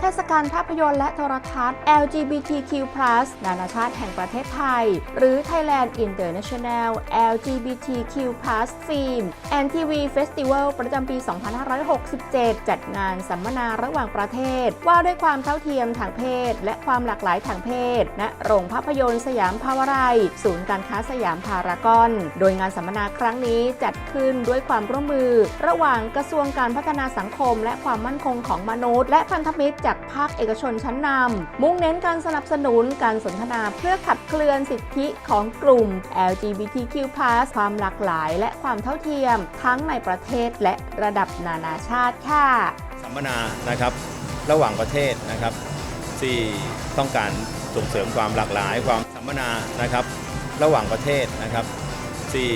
เทศการภาพยนตร์และโทรทัศน์ LGBTQ+ นานาชาติแห่งประเทศไทย หรือ Thailand International LGBTQ+ Film and TV Festival ประจำปี 2567 จัดงานสัมมนาระหว่างประเทศ ว่าด้วยความเท่าเทียมทางเพศ และความหลากหลายทางเพศ ณ โรงภาพยนตร์สยามภาวไรย์ศูนย์การค้าสยามพารากอน โดยงานสัมมนาครั้งนี้จัดขึ้นด้วยความร่วมมือ ระหว่างกระทรวงการพัฒนาสังคม และความมั่นคงของมนุษย์ และพันธมิตรจากภาคเอกชนชั้นนำมุ่งเน้นการสนับสนุนการสนทนาเพื่อขับเคลื่อนสิทธิของกลุ่ม LGBTQ+ ความหลากหลาย และความเท่าเทียม ทั้งในประเทศและระดับนานาชาติค่ะสัมมนานะครับระหว่างประเทศนะครับ ที่ต้องการส่งเสริมความหลากหลาย ความสัมมนานะครับ ระหว่างประเทศนะครับ ที่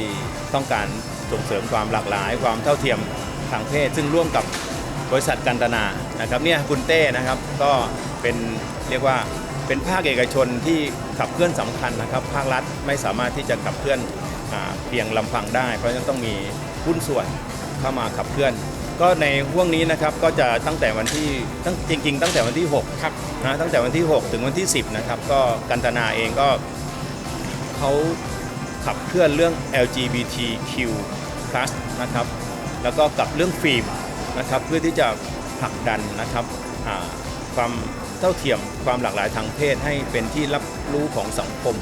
ต้องการส่งเสริมความหลากหลาย ความเท่าเทียมทางเพศ ซึ่งร่วมกับ บริษัทกันตนานะครับเนี่ยคุณเต้นะครับก็เป็นเรียกว่าเป็นภาคเอกชนที่ขับเคลื่อนสำคัญนะครับ ภาครัฐไม่สามารถที่จะขับเคลื่อนอ่าเพียงลำพังได้ เพราะฉะนั้นต้องมีหุ้นส่วนเข้ามาขับเคลื่อน ก็ในห่วงนี้นะครับก็จะตั้งแต่วันที่ตั้งจริง ๆ ตั้งแต่วันที่6ครับนะตั้งแต่วันที่ 6 ถึงวันที่ 10นะครับก็กันตนาเองก็เขาขับเคลื่อนเรื่อง LGBTQ+ นะครับแล้วก็กับเรื่องฟิล์ม นะครับเพื่อที่จะผลักดันนะครับความเท่าเทียมความหลากหลายทางเพศให้เป็นที่รับรู้ของสังคม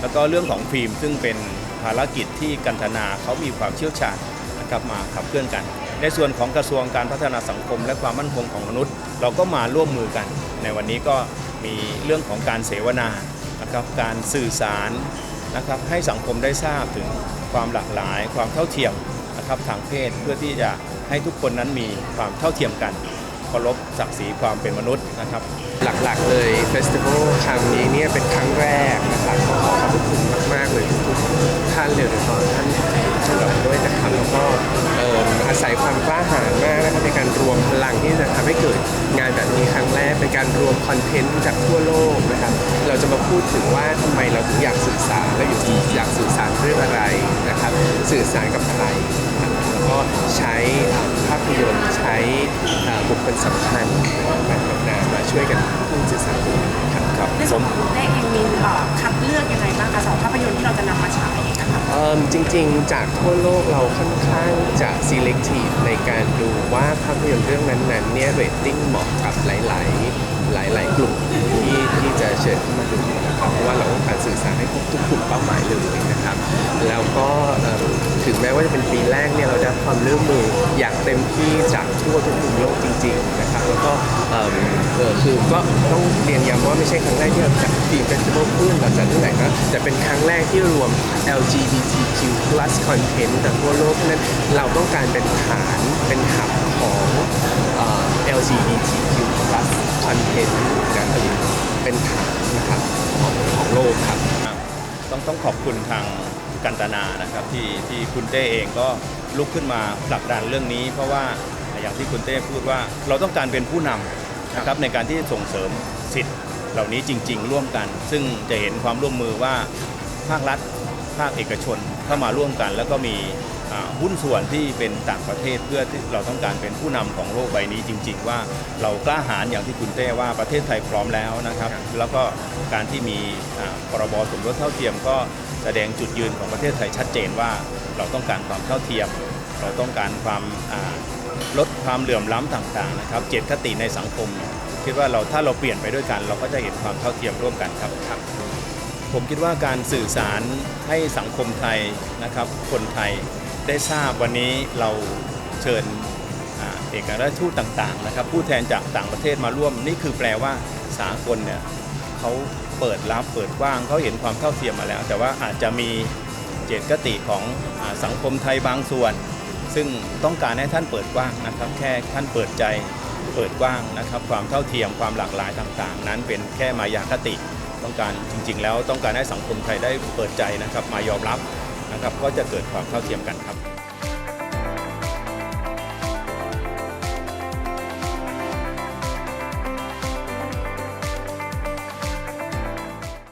แล้วก็เรื่องของฟิล์มซึ่งเป็นภารกิจที่กันตนาเขามีความเชี่ยวชาญนะครับมาขับเคลื่อนกัน ในส่วนของกระทรวงการพัฒนาสังคม และความมั่นคงของมนุษย์ เราก็มาร่วมมือกัน ในวันนี้ก็มีเรื่องของการเสวนานะครับการสื่อสารนะครับให้สังคมได้ทราบถึงความหลากหลาย ความเท่าเทียมนะครับทางเพศเพื่อที่จะ ให้ทุกคนนั้นมีความเท่าเทียมกันเคารพศักดิ์ศรีความเป็นมนุษย์นะครับ หลักๆเลยเฟสติวัลครั้งนี้เนี่ยเป็นครั้งแรกนะครับขอขอบคุณมากๆเลยทุกท่านเลยโดยเฉพาะท่านท่านรองด้วยนะครับแล้วก็เอิ่มอาศัยความกล้าหาญมากนะครับในการรวมพลังที่จะทำให้เกิดงานแบบนี้ครั้งแรกเป็นการรวมคอนเทนต์จากทั่วโลกนะครับเราจะมาพูดถึงว่าทำไมเราถึงอยากสื่อสารและอยู่อยากสื่อสารเรื่องอะไร สื่อสารกับใครนะครับแล้วก็ใช้ภาพยนตร์ใช้เอ่อบุคคลสำคัญต่างๆมาช่วยกันพูดสื่อสารครับครับในส่วนของคุณเต้เองมีเอ่อคัดเลือกยังไงบ้างคะสำหรับภาพยนตร์ที่เราจะนำมาฉายนะคะเอิ่มจริงๆ จากทั่วโลกเราค่อนข้างจะ selective ในการดูว่าภาพยนตร์เรื่องนั้นๆเนี่ยเรตติ้งเหมาะกับหลายๆ หลายๆ กลุ่มที่ที่จะเชิญเข้ามาดูนะครับเพราะว่าเราต้องการสื่อสารให้ครบทุกกลุ่มเป้าหมายเลยนะครับ แล้วก็ถึงแม้ว่าจะเป็นปีแรกเนี่ยเราได้ความร่วมมืออย่างเต็มที่จากทั่วทุกมุมโลกจริง ๆ นะครับ แล้วก็คือก็ต้องเรียนย้ำว่าไม่ใช่ครั้งแรกที่เราจัดฟิล์มเฟสติวัลขึ้นเราจัดที่ไหนก็แต่เป็นครั้งแรกที่รวม LGBTQ+ content จากทั่วโลกนั้นเราต้องการเป็นฐานเป็นหับของ LGBTQ+ content นะหรือเป็นฐานนะครับของของโลกครับ ต้องต้องขอบคุณทางกันตนานะครับที่ที่คุณเต้เองก็ลุกขึ้นมาผลักดันเรื่องนี้ เพราะว่าอย่างที่คุณเต้พูดว่าเราต้องการเป็นผู้นำนะครับในการที่จะส่งเสริมสิทธิ์เหล่านี้จริง ๆ ร่วมกัน ซึ่งจะเห็นความร่วมมือว่าภาครัฐภาคเอกชนเข้ามาร่วมกัน แล้วก็มี หุ้นส่วนที่เป็นต่างประเทศเพื่อที่เราต้องการเป็นผู้นำของโลกใบนี้จริง ๆ ว่าเรากล้าหาญอย่างที่คุณเต้ว่าประเทศไทยพร้อมแล้วนะครับ แล้วก็การที่มีอ่าพรบสมรสเท่าเทียมก็แสดงจุดยืนของประเทศไทยชัดเจนว่าเราต้องการความเท่าเทียม เราต้องการความอ่าลดความเหลื่อมล้ำต่างๆนะครับเจตคติในสังคม คิดว่าเราถ้าเราเปลี่ยนไปด้วยกัน เราก็จะเห็นความเท่าเทียมร่วมกันครับครับ ผมคิดว่าการสื่อสารให้สังคมไทยนะครับ คนไทย ได้ทราบวันนี้เราเชิญเอกอัครราชทูตต่างๆนะครับ ผู้แทนจากต่างประเทศมาร่วมนี่คือแปลว่าสากลเนี่ยเขาเปิดรับเปิดกว้างเขาเห็นความเท่าเทียมมาแล้ว แต่ว่าอาจจะมีเจตคติของอสังคมไทยบางส่วน ซึ่งต้องการให้ท่านเปิดกว้างนะครับ แค่ท่านเปิดใจเปิดกว้างนะครับ ความเท่าเทียมความหลากหลายต่างๆ นั้นเป็นแค่มายาคติต้องการจริง ๆ แล้วต้องการให้สังคมไทยได้เปิดใจนะครับมายอมรับ ครับก็จะเกิดความเท่าเทียมกันครับ